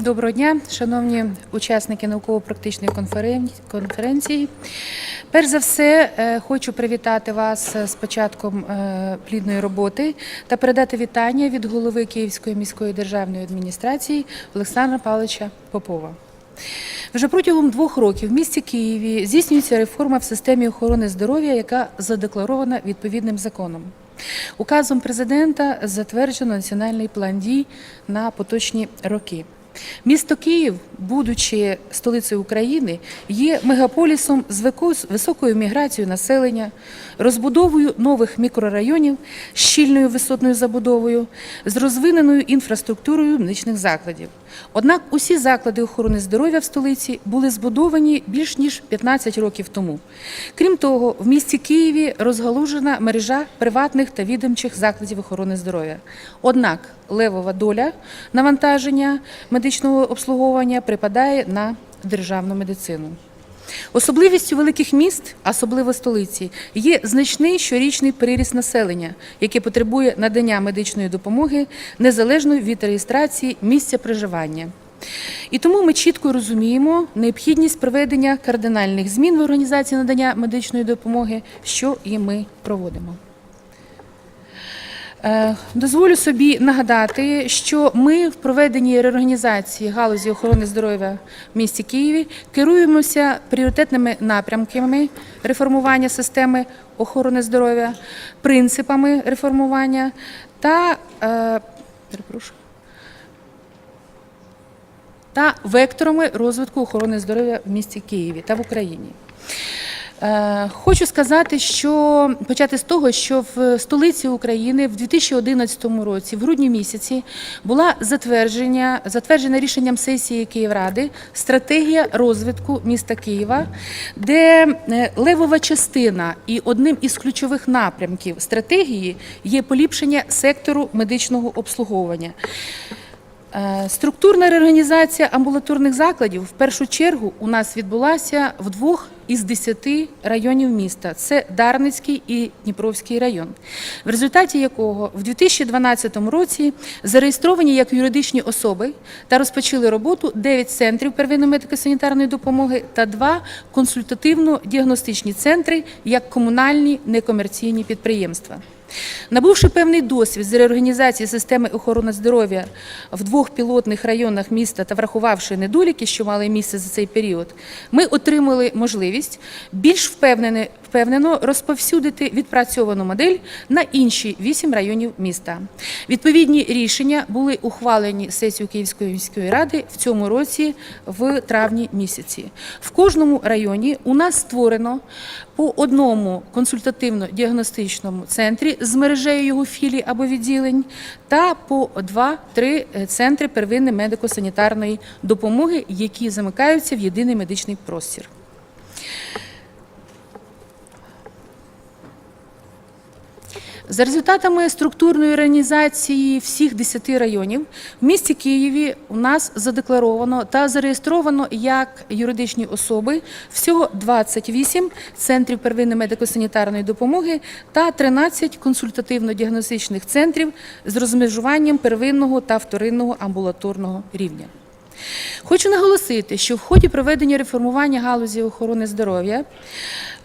Доброго дня, шановні учасники науково-практичної конференції. Перш за все, е, хочу привітати вас з початком е, плідної роботи та передати вітання від голови Київської міської державної адміністрації Олександра Павловича Попова. Вже протягом двох років в місті Києві здійснюється реформа в системі охорони здоров'я, яка задекларована відповідним законом. Указом президента затверджено національний план дій на поточні роки. Місто Київ, будучи столицею України, є мегаполісом з високою міграцією населення, розбудовою нових мікрорайонів, щільною висотною забудовою, з розвиненою інфраструктурою медичних закладів. Однак усі заклади охорони здоров'я в столиці були збудовані більш ніж 15 років тому. Крім того, в місті Києві розгалужена мережа приватних та відомчих закладів охорони здоров'я. Однак левова доля навантаження медичного обслуговування припадає на державну медицину. Особливістю великих міст, особливо столиці, є значний щорічний приріст населення, яке потребує надання медичної допомоги незалежно від реєстрації місця проживання. І тому ми чітко розуміємо необхідність проведення кардинальних змін в організації надання медичної допомоги, що і ми проводимо. Е, Дозволю собі нагадати, що ми в проведенні реорганізації галузі охорони здоров'я в місті Києві керуємося пріоритетними напрямками реформування системи охорони здоров'я, принципами реформування та е, та векторами розвитку охорони здоров'я в місті Києві та в Україні. Е, Хочу сказати, що почати з того, що в столиці України в 2011 році, в грудні місяці, була затвердження, затверджена рішенням сесії Київради стратегія розвитку міста Києва, де е, левова частина і одним із ключових напрямків стратегії є поліпшення сектору медичного обслуговування. Е, Структурна реорганізація амбулаторних закладів в першу чергу у нас відбулася в двох із десяти районів міста. Це Дарницький і Дніпровський район, в результаті якого в 2012 році зареєстровані як юридичні особи та розпочали роботу 9 центрів первинної медико-санітарної допомоги та 2 консультативно-діагностичні центри як комунальні некомерційні підприємства. Набувши певний досвід з реорганізації системи охорони здоров'я в двох пілотних районах міста та врахувавши недоліки, що мали місце за цей період, ми отримали можливість більш впевнено розповсюдити відпрацьовану модель на інші вісім районів міста. Відповідні рішення були ухвалені сесією Київської міської ради в цьому році в травні місяці. В кожному районі у нас створено по одному консультативно-діагностичному центрі з мережею його філій або відділень та по два-три е, центри первинної медико-санітарної допомоги, які замикаються в єдиний медичний простір. За результатами структурної організації всіх 10 районів в місті Києві у нас задекларовано та зареєстровано як юридичні особи всього 28 центрів первинної медико-санітарної допомоги та 13 консультативно-діагностичних центрів з розмежуванням первинного та вторинного амбулаторного рівня. Хочу наголосити, що в ході проведення реформування галузі охорони здоров'я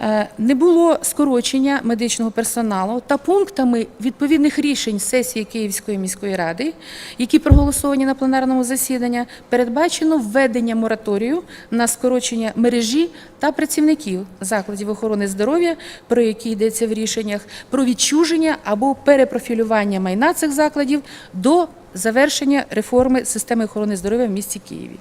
е, не було скорочення медичного персоналу та пунктами відповідних рішень сесії Київської міської ради, які проголосовані на пленарному засіданні, передбачено введення мораторію на скорочення мережі та працівників закладів охорони здоров'я, про які йдеться в рішеннях, про відчуження або перепрофілювання майна цих закладів до завершення реформи системи охорони здоров'я в місті Києві.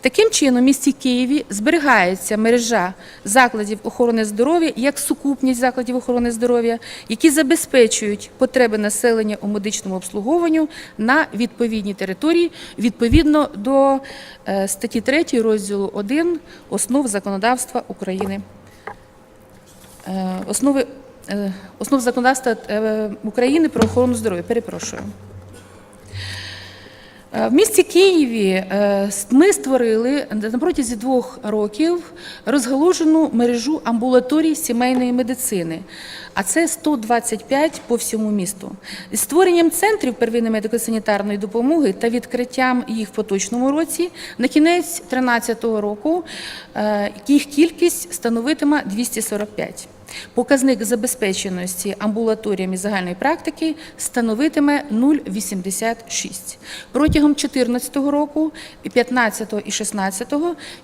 Таким чином, в місті Києві зберігається мережа закладів охорони здоров'я як сукупність закладів охорони здоров'я, які забезпечують потреби населення у медичному обслуговуванню на відповідній території відповідно до е, статті 3 розділу 1 основ законодавства України. Е, Основи е, основ законодавства України про охорону здоров'я. Перепрошую. Е, В місті Києві е, ми створили на протязі двох років розгалужену мережу амбулаторій сімейної медицини, а це 125 по всьому місту. З створенням центрів первинної медико-санітарної допомоги та відкриттям їх в поточному році на кінець 2013 року е, їх кількість становитиме 245. Показник забезпеченості амбулаторіями загальної практики становитиме 0,86. Протягом 2014 року, і 15 і 16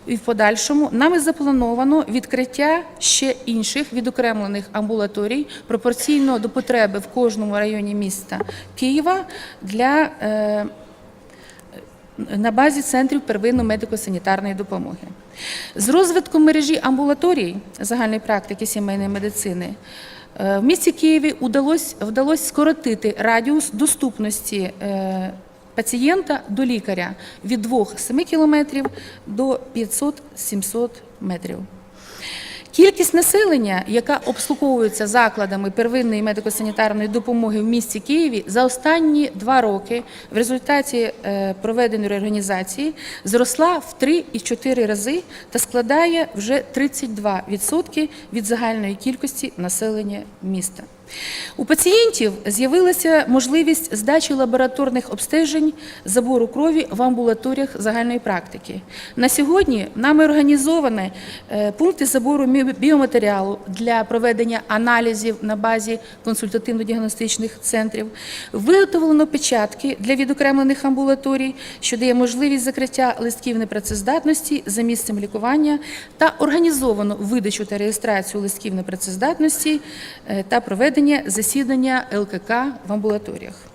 і в подальшому нами заплановано відкриття ще інших відокремлених амбулаторій пропорційно до потреби в кожному районі міста Києва для е, на базі центрів первинної медико-санітарної допомоги. З розвитком мережі амбулаторій загальної практики сімейної медицини е, в місті Києві вдалося вдалося скоротити радіус доступності е, пацієнта до лікаря від 2-7 кілометрів до 500-700 метрів. Кількість населення, яка обслуговується закладами первинної медико-санітарної допомоги в місті Києві за останні два роки в результаті е, проведеної реорганізації зросла в 3,4 рази та складає вже 32% від загальної кількості населення міста. У пацієнтів з'явилася можливість здачі лабораторних обстежень забору крові в амбулаторіях загальної практики. На сьогодні нами організовані е, пункти забору біоматеріалу для проведення аналізів на базі консультативно-діагностичних центрів. Виготовлено печатки для відокремлених амбулаторій, що дає можливість закриття листків непрацездатності за місцем лікування та організовано видачу та реєстрацію листків непрацездатності е, та проведення засідання ЛКК в амбулаторіях.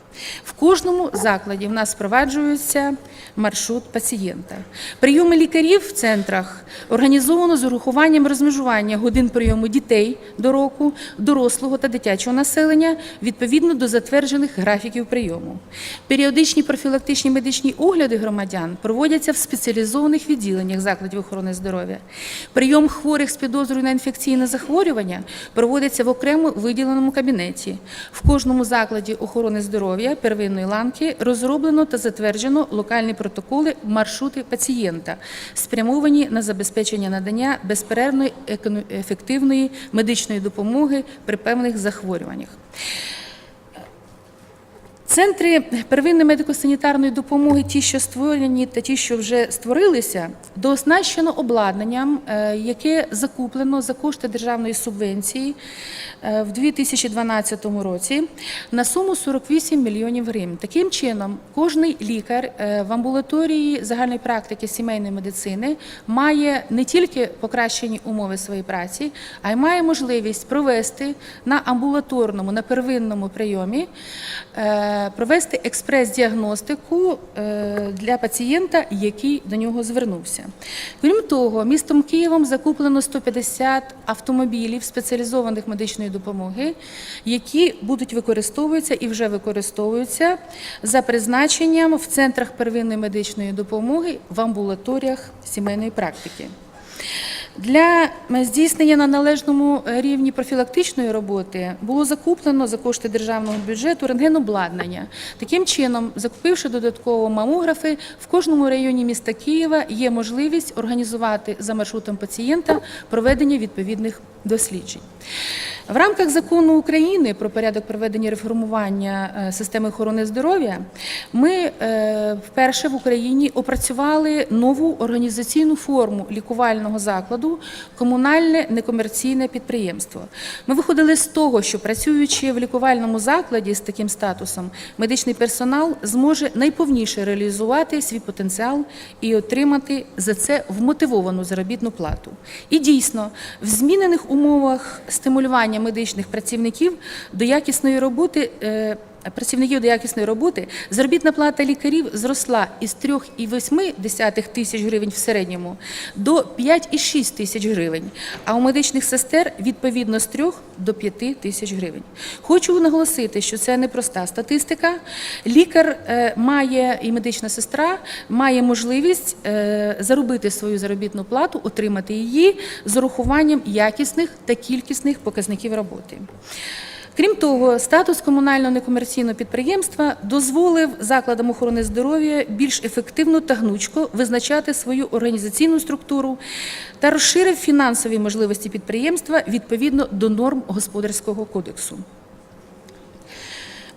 В кожному закладі в нас впроваджується маршрут пацієнта. Прийоми лікарів в центрах організовано з урахуванням розмежування годин прийому дітей до року, дорослого та дитячого населення відповідно до затверджених графіків прийому. Періодичні профілактичні медичні огляди громадян проводяться в спеціалізованих відділеннях закладів охорони здоров'я. Прийом хворих з підозрою на інфекційне захворювання проводиться в окремо виділеному кабінеті. В кожному закладі охорони здоров'я первинної ланки розроблено та затверджено локальні протоколи маршрути пацієнта, спрямовані на забезпечення надання безперервної ефективної медичної допомоги при певних захворюваннях. Центри первинної медико-санітарної допомоги, ті, що створені, та ті, що вже створилися, дооснащено обладнанням, е, яке закуплено за кошти державної субвенції е, в 2012 році на суму 48 мільйонів гривень. Таким чином, кожний лікар е, в амбулаторії загальної практики сімейної медицини має не тільки покращені умови своєї праці, а й має можливість провести на амбулаторному, на первинному прийомі провести експрес-діагностику е, для пацієнта, який до нього звернувся. Крім того, містом Києвом закуплено 150 автомобілів спеціалізованих медичної допомоги, які будуть використовуватися і вже використовуються за призначенням в центрах первинної медичної допомоги в амбулаторіях сімейної практики. Для здійснення на належному рівні профілактичної роботи було закуплено за кошти державного бюджету рентгенобладнання. Таким чином, закупивши додатково мамографи, в кожному районі міста Києва є можливість організувати за маршрутом пацієнта проведення відповідних досліджень. В рамках закону України про порядок проведення реформування е, системи охорони здоров'я ми е, вперше в Україні опрацювали нову організаційну форму лікувального закладу комунальне некомерційне підприємство. Ми виходили з того, що працюючи в лікувальному закладі з таким статусом, медичний персонал зможе найповніше реалізувати свій потенціал і отримати за це вмотивовану заробітну плату. І дійсно, в змінених умовах стимулювання медичних працівників до якісної роботи. Працівників до якісної роботи заробітна плата лікарів зросла із 3,8 тисяч гривень в середньому до 5,6 тисяч гривень, а у медичних сестер відповідно з 3 до 5 тисяч гривень. Хочу наголосити, що це непроста статистика. Лікар е, має і медична сестра має можливість е, заробити свою заробітну плату, отримати її з урахуванням якісних та кількісних показників роботи. Крім того, статус комунального некомерційного підприємства дозволив закладам охорони здоров'я більш ефективно та гнучко визначати свою організаційну структуру та розширив фінансові можливості підприємства відповідно до норм господарського кодексу.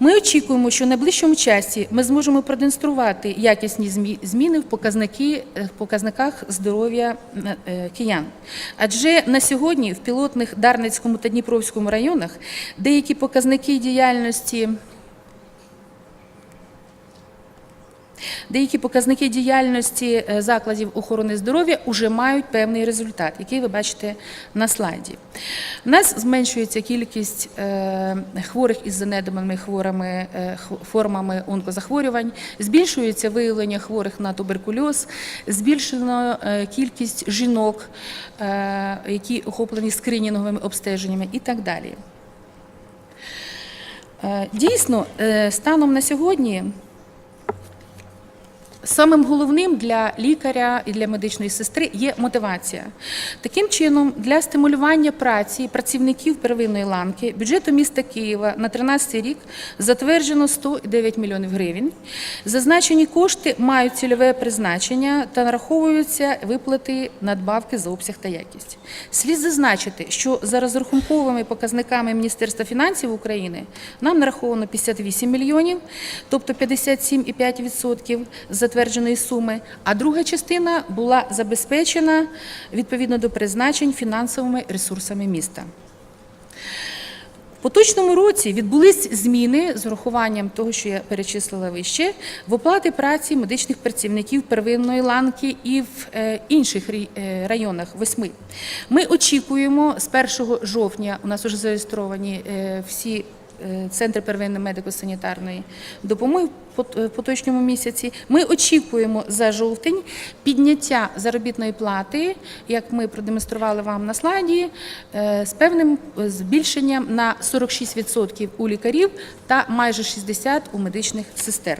Ми очікуємо, що в найближчому часі ми зможемо продемонструвати якісні змі- зміни в показники, е, показниках здоров'я е, киян. Адже на сьогодні в пілотних Дарницькому та Дніпровському районах деякі показники діяльності Деякі показники діяльності е, закладів охорони здоров'я вже мають певний результат, який ви бачите на слайді. У нас зменшується кількість е, хворих із занедбаними хворими е, формами онкозахворювань, збільшується виявлення хворих на туберкульоз, збільшено кількість жінок, які охоплені скринінговими обстеженнями і так далі. Дійсно, станом на сьогодні Самим головним для лікаря і для медичної сестри є мотивація. Таким чином, для стимулювання праці працівників первинної ланки бюджету міста Києва на 13 рік затверджено 109 мільйонів гривень. Зазначені кошти мають цільове призначення та нараховуються виплати надбавки за обсяг та якість. Слід зазначити, що за розрахунковими показниками Міністерства фінансів України нам нараховано 58 мільйонів, тобто 57,5% затвердженої суми, а друга частина була забезпечена відповідно до призначень фінансовими ресурсами міста. В поточному році відбулись зміни з урахуванням того, що я перечислила вище, в оплати праці медичних працівників первинної ланки і в е, інших е, районах восьми. Ми очікуємо з 1 жовтня, у нас вже зареєстровані е, всі е, центри первинної медико-санітарної допомоги в е, поточному місяці. Ми очікуємо за жовтень підняття заробітної плати, як ми продемонстрували вам на слайді, е, з певним збільшенням на 46% у лікарів та майже 60% у медичних сестер.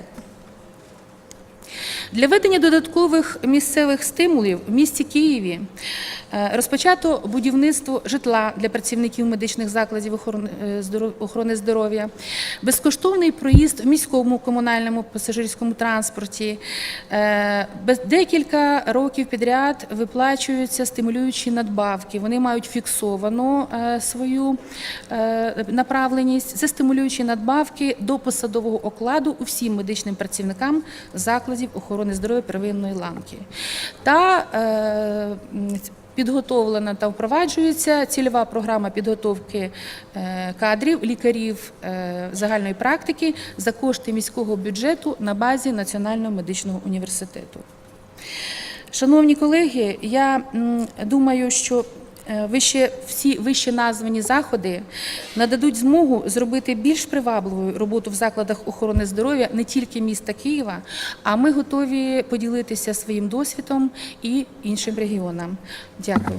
Для ведення додаткових місцевих стимулів в місті Києві е, розпочато будівництво житла для працівників медичних закладів охорони е, охорони здоров'я, безкоштовний проїзд в міському комунальному пасажирському транспорті. Е, Декілька років підряд виплачуються стимулюючі надбавки. Вони мають фіксовану свою направленість. Це стимулюючі надбавки до посадового окладу усім медичним працівникам закладів охорони здоров'я первинної ланки. Та е, Підготовлена та впроваджується цільова програма підготовки е, кадрів, лікарів е, загальної практики за кошти міського бюджету на базі Національного медичного університету. Шановні колеги, я думаю, що вище, всі вище названі заходи нададуть змогу зробити більш привабливою роботу в закладах охорони здоров'я не тільки міста Києва, а ми готові поділитися своїм досвідом і іншим регіонам. Дякую.